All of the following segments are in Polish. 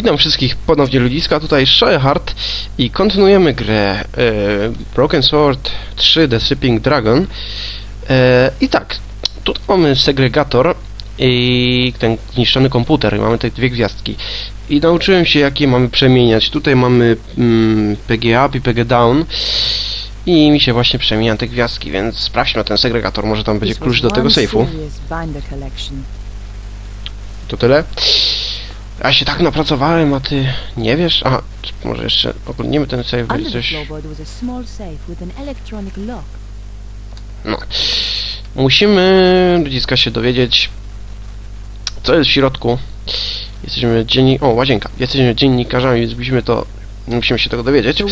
Witam wszystkich ponownie ludziska, tutaj Shellheart i kontynuujemy grę e, Broken Sword 3 The Sleeping Dragon. E, i tak, tutaj mamy segregator i ten zniszczony komputer, mamy te dwie gwiazdki. I nauczyłem się jakie mamy przemieniać, tutaj mamy mm, PG Up i PG Down. I mi się właśnie przemienia te gwiazdki, więc sprawdźmy ten segregator, może tam będzie klucz do tego sejfu. To tyle. Ja się tak napracowałem, a ty nie wiesz? A, może jeszcze oglądniemy ten save, będzie coś... No. Musimy, ludziska, się dowiedzieć, co jest w środku. Jesteśmy dzienni... O, łazienka. Jesteśmy dziennikarzami, więc musimy to... Musimy się tego dowiedzieć.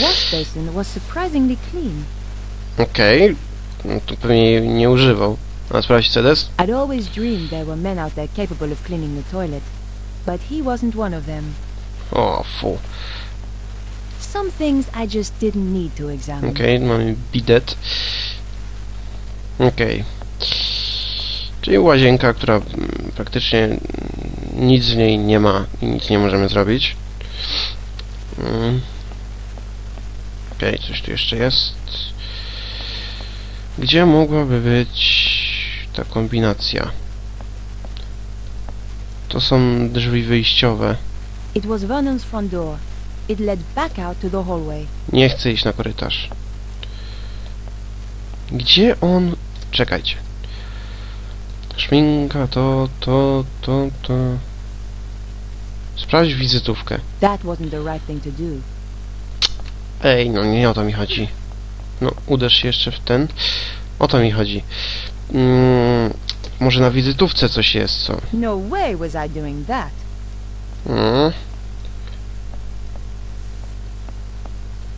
Okej. No to pewnie nie używał. A sprawdź CDS? I'd always dreamed there were men out there capable of cleaning the toilet, but he wasn't one of them. O, fu. Some things I just didn't need to examine. Okej, mamy bidet. Okej. Czyli łazienka, która mm, praktycznie nic w niej nie ma i nic nie możemy zrobić. Mm. Okej, coś tu jeszcze jest. Gdzie mogłaby być ta kombinacja? To są drzwi wyjściowe. It was Vernon's front door. It led back out to the hallway. Nie chcę iść na korytarz. Gdzie on... Czekajcie. Szminka, to, to, to, to... Sprawdź wizytówkę. That wasn't the right thing to do. Ej, no nie o to mi chodzi. No, uderz się jeszcze w ten. O to mi chodzi. Mm, może na wizytówce coś jest, co? No way was I doing that. Mm.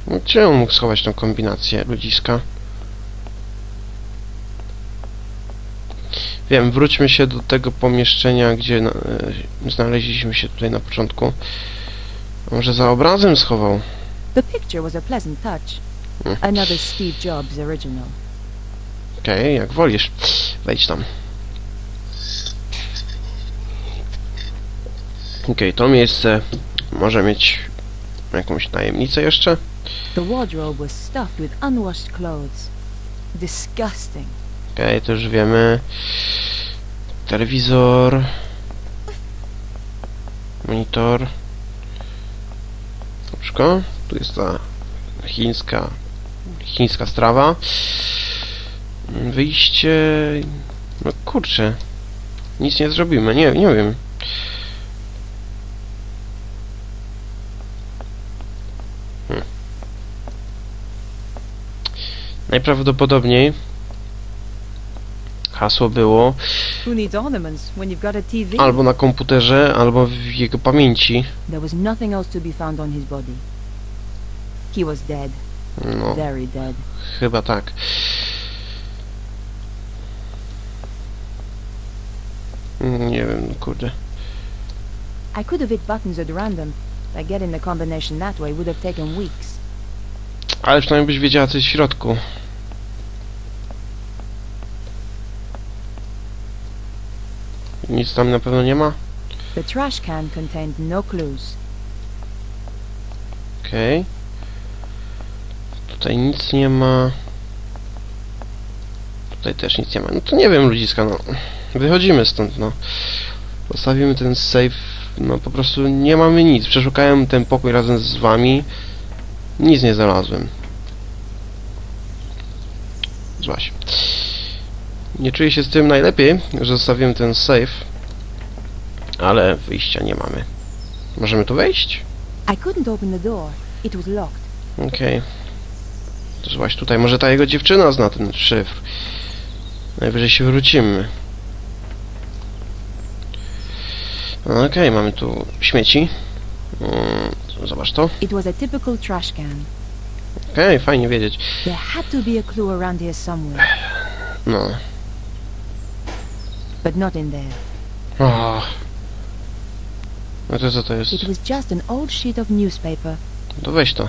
No, Gdzie on mógł schować tą kombinację ludziska? Wiem, wróćmy się do tego pomieszczenia, gdzie na, e, znaleźliśmy się tutaj na początku. Może za obrazem schował? The picture was a pleasant touch. Hmm. Another Steve Jobs original. Okej, jak wolisz. Wejdź tam. Okej, to miejsce może mieć jakąś tajemnicę jeszcze? The wardrobe was stuffed with unwashed clothes. Disgusting. Okej, to już wiemy. Telewizor. Monitor. Dobrze. Tu jest ta chińska chińska strawa. Wyjście... No kurczę. Nic nie zrobimy. Nie, nie wiem. Najprawdopodobniej hasło było albo na komputerze, albo w jego pamięci. No, chyba tak. Nie wiem, kurde. I could have hit buttons at random, but getting the combination that way would have taken weeks. Ale przynajmniej byś wiedziała, co jest w środku. Nic tam na pewno nie ma? The trash can contained no clues. Okej. Tutaj nic nie ma. Tutaj też nic nie ma. No to nie wiem, ludziska, no. Wychodzimy stąd, no. Zostawimy ten safe. No po prostu nie mamy nic. Przeszukałem ten pokój razem z wami. Nic nie znalazłem. Złaś. Nie czuję się z tym najlepiej, że zostawiłem ten safe. Ale wyjścia nie mamy. Możemy tu wejść? I couldn't open the door. It was locked. Okej. To złaś tutaj. Może ta jego dziewczyna zna ten szyfr. Najwyżej się wrócimy. Okej, mamy tu śmieci. Mm, zobacz to. It was a typical trash can. Okej, fajnie wiedzieć. There had to be a clue around here somewhere, No. But not in there. O. No to co to jest? It was just an old sheet of newspaper, To weź to.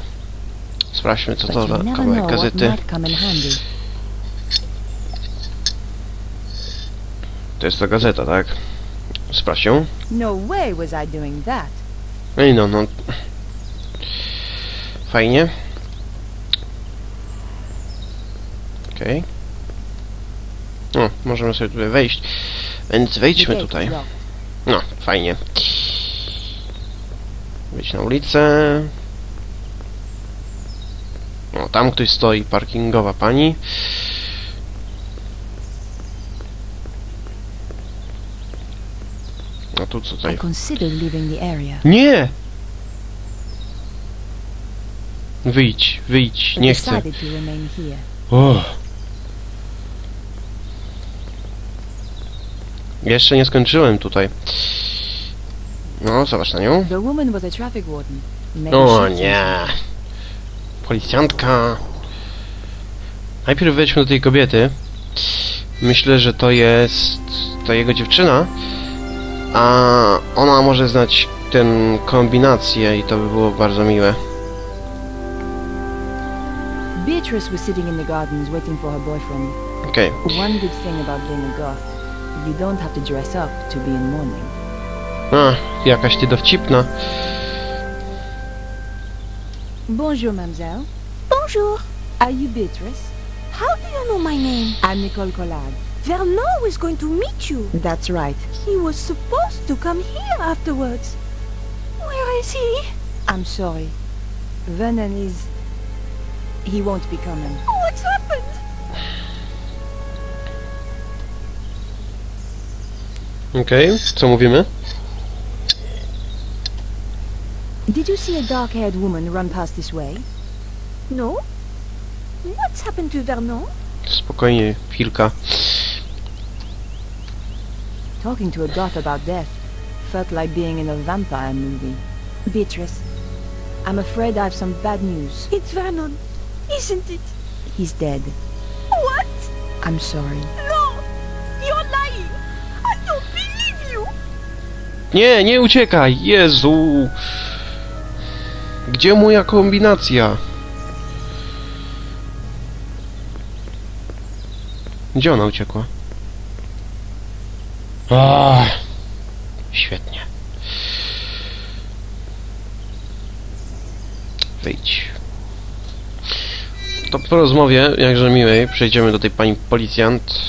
Sprawdźmy co to za kawałek gazety. To jest ta gazeta, tak? Sprawdź ją. No way was I doing that. No i no, no. Fajnie. Okej. No, możemy sobie tutaj wejść. Więc wejdźmy tutaj. locked. No, fajnie. Wyjdź na ulicę. O, tam ktoś stoi, parkingowa pani. A tu co tutaj? Nie! Wyjdź, wyjdź, nie chcę. decided to remain here. O. Jeszcze nie skończyłem tutaj. No, zobacz na nią. The woman was a traffic warden. Maybe O she'd nie. Policjantka. Najpierw wejdźmy do tej kobiety. Myślę, że to jest ta jego dziewczyna. A ona może znać tę kombinację i to by było bardzo miłe. Beatrice was sitting in the gardens waiting for her boyfriend. Okej. One good thing about being a goth, you don't have to dress up to be in mourning. A, jakaś ty dowcipna. Bonjour, mademoiselle. Bonjour. Are you Beatrice? How do you know my name? I'm Nicole Collard. Vernon is going to meet you. That's right. He was supposed to come here afterwards. Where is he? I'm sorry. Vernon is... He won't be coming. Oh, What's happened? Okej, co mówimy? Did you see a dark-haired woman run past this way? No. What's happened to Vernon? Spokojnie, chwilka. Talking to a goth about death felt like being in a vampire movie. Beatrice, I'm afraid I've some bad news. It's Vernon, isn't it? He's dead. What? I'm sorry. Nie, nie uciekaj! Jezu! Gdzie moja kombinacja? Gdzie ona uciekła? Ach, świetnie. Wyjdź. To po rozmowie, jakże miłej, przejdziemy do tej pani policjant.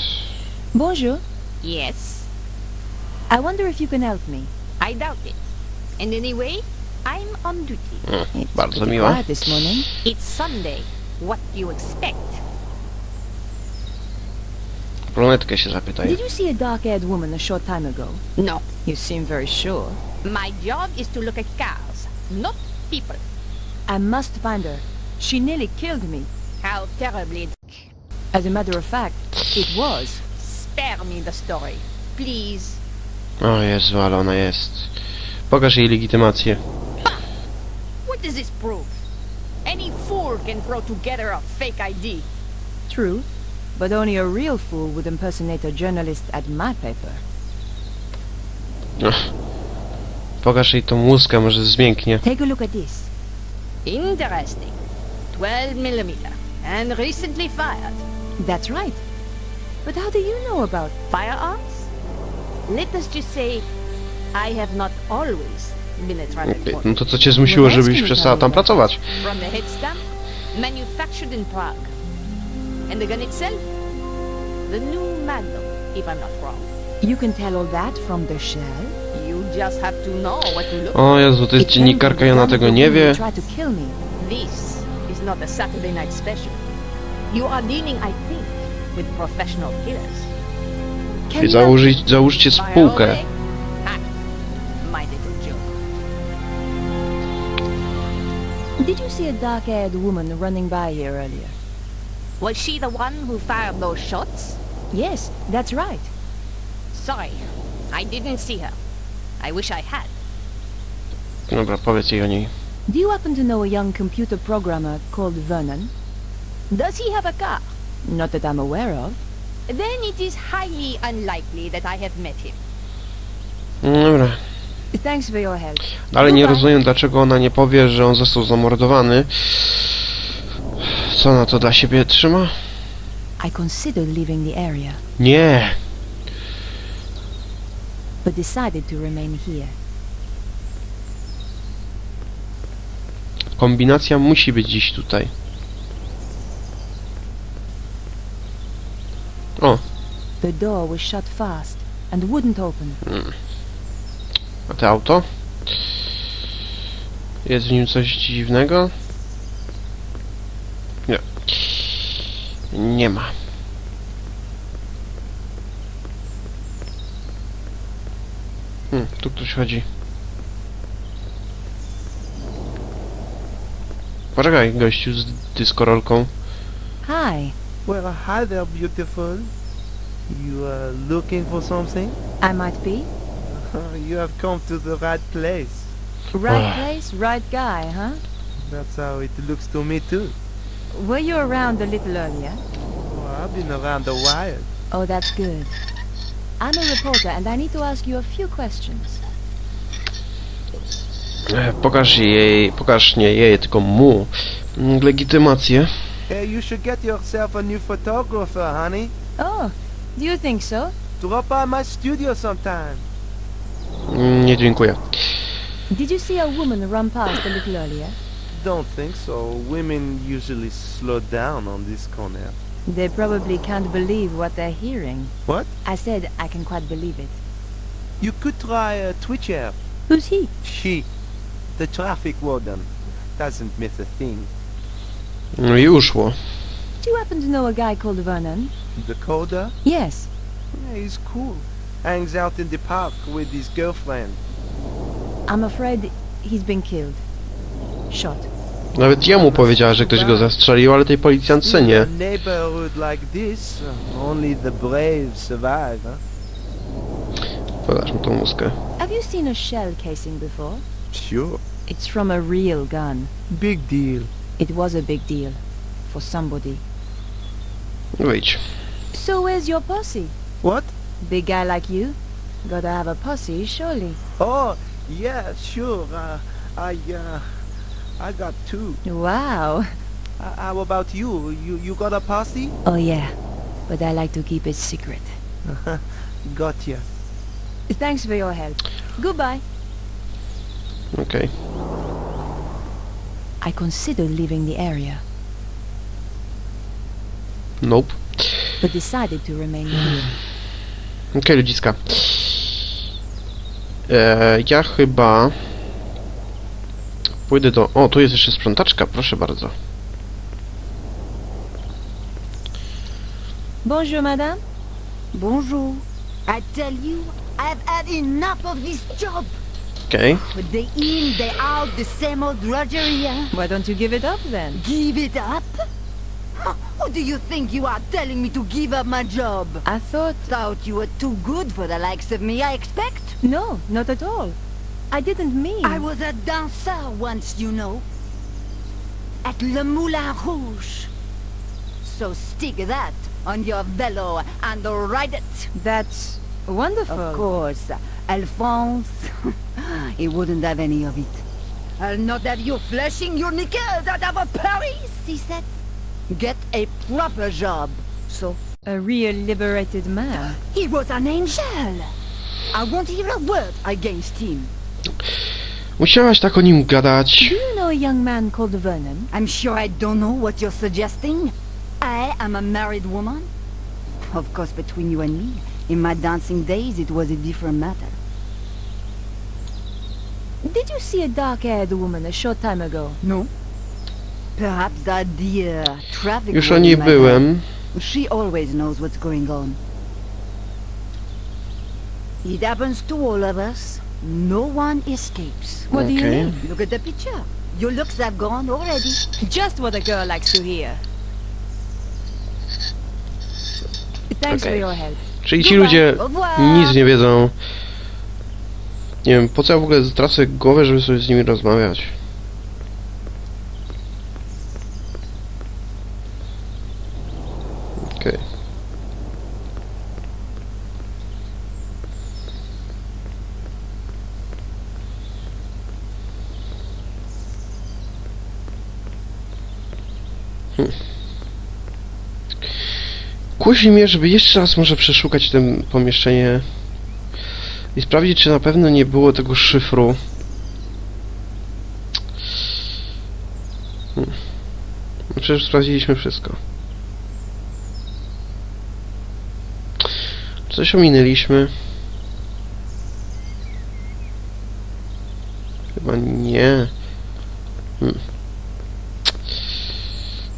Bonjour. Yes, I wonder if you can help me. I doubt it. And anyway, I'm on duty. Mm, It's bardzo pretty quiet this morning. It's Sunday. What do you expect? Brunetkę się zapytaj. Did you see a dark-haired woman a short time ago? No. You seem very sure. My job is to look at cars, not people. I must find her. She nearly killed me. How terribly. As a matter of fact, it was. Spare me the story. Please. O Jezu, ale ona jest. Pokaż jej legitymację. What does this prove? Any fool can throw together a fake ID. True, but only a real fool would impersonate a journalist at my paper. Ach. Pokaż jej tą łuskę, może zmięknie. Take a look at this. Interesting. 12 millimeter. And recently fired. That's right. But how do you know about Firearms? Let us just say I have not always been a traffic No warden. to co cię zmusiło, żebyś przestała tam pracować? From the head stamp, manufactured in Prague. And the gun itself? The new Magnum, if I'm not wrong. You can tell all that from the shell? You just have to know what to look O Jezu, to jest dziennikarka i ona tego nie wie. tried to kill me. This is not a Saturday night special. You are dealing, I think, with professional killers. Can you Założy, załóżcie spółkę. Did you see a dark-haired woman running by here earlier? Was she the one who fired those shots? Yes, that's right. Sorry, I didn't see her. I wish I had. Dobra, powiedz jej o niej. Do you happen to know a young computer programmer called Vernon? Does he have a car? Not that I'm aware of. Then it is highly unlikely that I have met him. No Dobra. Thanks for your help. Ale nie Goodbye. rozumiem, dlaczego ona nie powie, że on został zamordowany. Co ona to dla siebie trzyma? I considered leaving the area, Nie! but decided to remain here. Kombinacja musi być dziś tutaj. O, The door was shut fast and wouldn't open. a to auto? Jest w nim coś dziwnego? Nie. Nie ma. Hmm, tu ktoś chodzi. Poczekaj, gościu z dyskorolką. Hi, Well, hi there, beautiful. You are looking for something? I might be. you have come to the right place. Right Ah. place, right guy, huh? That's how it looks to me too. Were you around a little earlier? Oh, I've been around a while. Oh, that's good. I'm a reporter and I need to ask you a few questions. E, Pokaż jej, pokaż nie jej, tylko mu mm, legitymację. Hey, you should get yourself a new photographer, honey. Oh, do you think so? Drop by my studio sometime. Mm, Nie dziękuję. Did you see a woman run past a little earlier? Don't think so. Women usually slow down on this corner. They probably can't believe what they're hearing. What? I said I can quite believe it. You could try a Twitcher. Who's he? She, the traffic warden, doesn't miss a thing. No i uszło. Do you happen to know a guy called Vernon? The coder? Yes. Yeah, he's cool. Hangs out in the park with his girlfriend. I'm afraid he's been killed. Shot. Nawet jemu powiedziała, że ktoś go zastrzelił, ale tej policjantce In nie. a neighborhood like this, only the brave survive, huh? Podasz mu tą muskę. Have you seen a shell casing before? Sure. It's from a real gun. Big deal. It was a big deal. For somebody. Wyjdź. So where's your posse? What? Big guy like you? Gotta have a posse, surely. Oh, yeah, sure. Uh, I, uh, I got two. Wow. Uh, how about you? You, you got a posse? Oh yeah. But I like to keep it secret. Gotcha. Thanks for your help. Goodbye. Okej. I considered leaving the area, Nope. but decided to remain here. Okej, ludziska. E, ja chyba... Pójdę do... O, tu jest jeszcze sprzątaczka, proszę bardzo. Bonjour, madame. Bonjour. I tell you, I've had enough of this job. Okej. With the in, the out, the same old drudgery. huh? Why don't you give it up then? Give it up? Huh, Who do you think you are telling me to give up my job? I thought... Thought you were too good for the likes of me, I expect. No, not at all. I didn't mean... I was a dancer once, you know. At Le Moulin Rouge. So stick that on your velo and ride it. That's wonderful. Of course. Alphonse, he wouldn't have any of it. I'll not have you flashing your knickers out of a Paris, he said. Get a proper job. So, A real liberated man. he was an angel. I won't hear a word against him. Musiałaś tak o nim gadać. Do you know a young man called Vernon? I'm sure I don't know what you're suggesting. I am a married woman. Of course, between you and me, in my dancing days, it was a different matter. Did you see a dark-haired woman a short time ago? No? Perhaps that the uh, traffic Już o warden niej might have. byłem. She always knows what's going on. It happens to all of us. No one escapes. What do you mean? Look at the picture. Your looks have gone already. Just what a girl likes to hear. Thanks for your help. Czyli ci ludzie nic nie wiedzą. Nie wiem, po co ja w ogóle tracę głowę, żeby sobie z nimi rozmawiać. Okej. Hmm. Kusi mnie, żeby jeszcze raz może przeszukać to pomieszczenie i sprawdzić, czy na pewno nie było tego szyfru. No Przecież sprawdziliśmy wszystko. Coś ominęliśmy. Chyba nie. Hmm.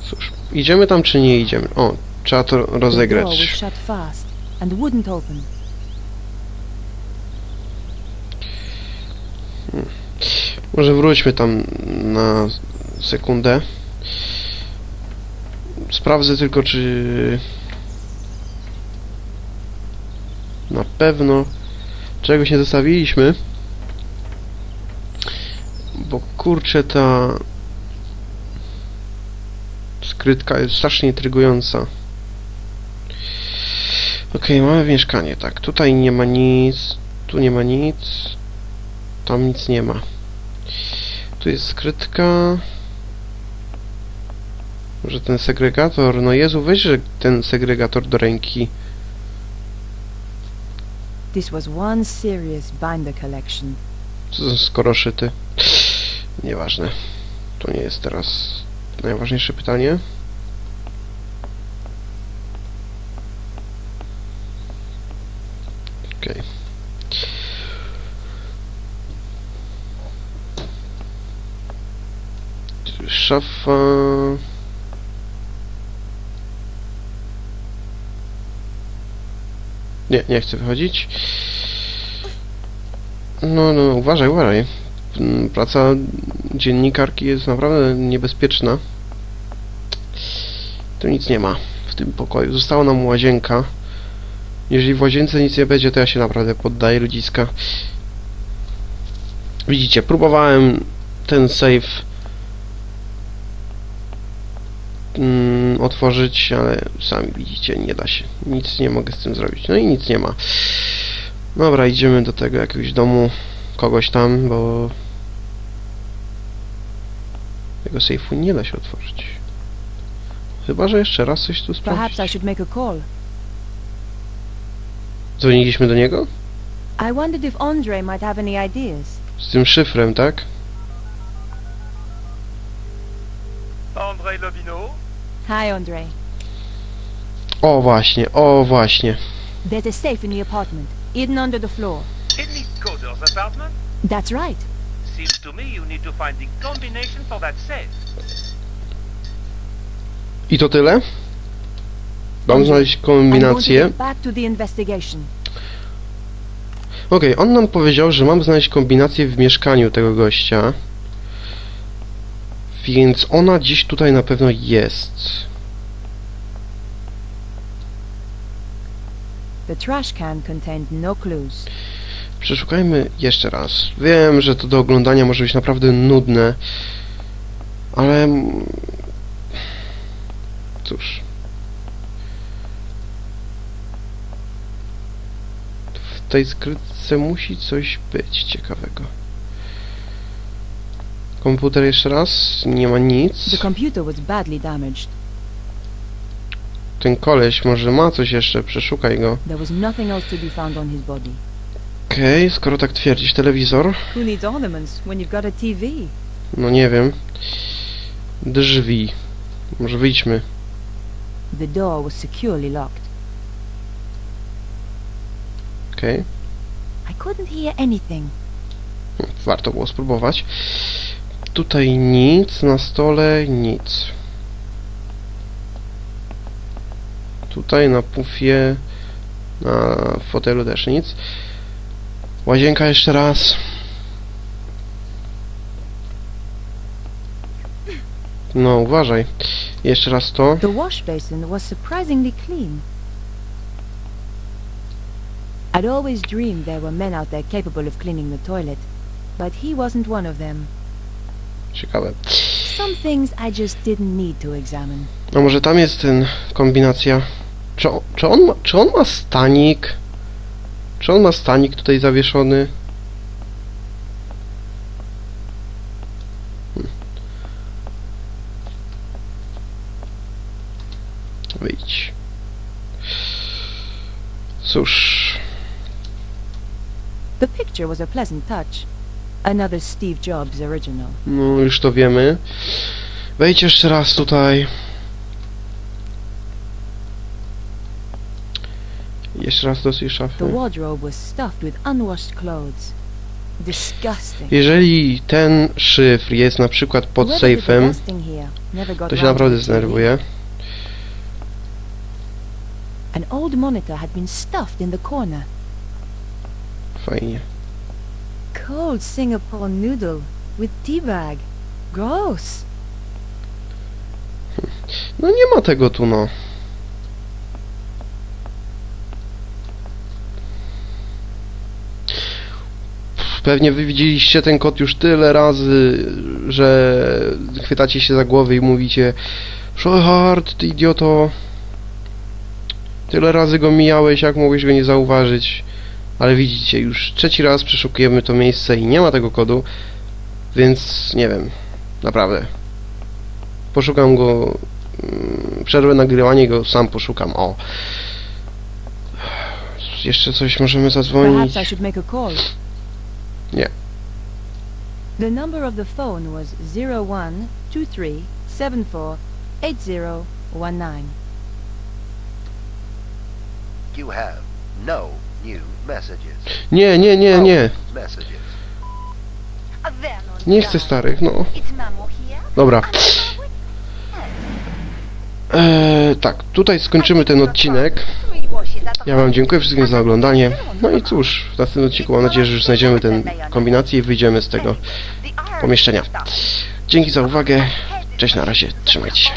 Cóż, idziemy tam czy nie idziemy? O, trzeba to rozegrać. open. Może wróćmy tam na sekundę. Sprawdzę tylko, czy na pewno czegoś nie zostawiliśmy. Bo kurczę, ta skrytka jest strasznie intrygująca. Okej, mamy mieszkanie, tak. Tutaj nie ma nic, tu nie ma nic, tam nic nie ma. Tu jest skrytka. Może ten segregator. No Jezu, weź ten segregator do ręki. This was one serious binder collection. Skoroszyty. Nieważne. To nie jest teraz najważniejsze pytanie. Okej. Szafa... Nie, nie chcę wychodzić. No, no, uważaj, uważaj. Mm, Praca dziennikarki jest naprawdę niebezpieczna. Tu nic nie ma w tym pokoju. Została nam łazienka. Jeżeli w łazience nic nie będzie, to ja się naprawdę poddaję ludziska. Widzicie, próbowałem ten save mm, otworzyć, ale sami widzicie, nie da się. Nic nie mogę z tym zrobić. No i nic nie ma. Dobra, idziemy do tego jakiegoś domu kogoś tam, bo tego sejfu nie da się otworzyć. Chyba, że jeszcze raz coś tu sprawdzić. Dzwoniliśmy do niego? I wondered if Andre might have any ideas. Z tym szyfrem, tak? André Lobino Hi, Andre. O właśnie, o właśnie. There's a safe in the apartment, hidden under the floor. In apartment? That's right. Seems to me you need to find the combination for that safe. I to tyle? Mam znaleźć kombinację. Okej, on nam powiedział, że mam znaleźć kombinację w mieszkaniu tego gościa. Więc ona gdzieś tutaj na pewno jest. The trash can contained no clues. Przeszukajmy jeszcze raz. Wiem, że to do oglądania może być naprawdę nudne, ale... Cóż. W tej skrytce musi coś być ciekawego. Komputer jeszcze raz. Nie ma nic. The computer was badly damaged. Ten koleś może ma coś jeszcze. Przeszukaj go. There was nothing else to be found on his body. Okej, skoro tak twierdzisz, telewizor? Who needs ornaments when you've got a TV? No nie wiem. Drzwi. Może wyjdźmy. The door was securely locked. Okej. Anything. Warto było spróbować. Tutaj nic, na stole nic. Tutaj na pufie, na fotelu też nic. Łazienka jeszcze raz. No, uważaj. Jeszcze raz to. The wash basin was surprisingly clean. I'd always dreamed there were men out there capable of cleaning the toilet, but he wasn't one of them. Ciekawe. Some things I just didn't need to examine. No może tam jest ten kombinacja. Czy on, czy on, ma, czy on ma stanik? Czy on ma stanik tutaj zawieszony? Hmm. Wyjdź. Cóż, The picture was a pleasant touch. Another Steve Jobs original. no już to wiemy. Wejdź jeszcze raz tutaj. Jeszcze raz do tej The szafy. wardrobe was stuffed with unwashed clothes. Disgusting. Jeżeli ten szyfr jest na przykład pod the sejfem, to się naprawdę the zdenerwuje. An old monitor had been stuffed in the corner. Fajnie. Cold Singapore noodle with tea bag. Gross. No nie ma tego tu, no. Pewnie wy widzieliście ten kod już tyle razy, że chwytacie się za głowę i mówicie Showhard, ty idioto. Tyle razy go mijałeś, jak mogłeś go nie zauważyć. Ale widzicie, już trzeci raz przeszukujemy to miejsce i nie ma tego kodu, więc nie wiem, naprawdę. Poszukam go Mm, przerwę nagrywanie go sam poszukam. O. Jeszcze coś możemy zadzwonić. Nie. The number of the phone was 0123748019. You have no new messages. Nie, nie, nie, nie. Messages. Nie chcę starych, no. Dobra. Eee, tak, tutaj skończymy ten odcinek. Ja wam dziękuję wszystkim za oglądanie. No i cóż, w następnym odcinku mam nadzieję, że już znajdziemy tę kombinację i wyjdziemy z tego pomieszczenia. Dzięki za uwagę. Cześć na razie. Trzymajcie się.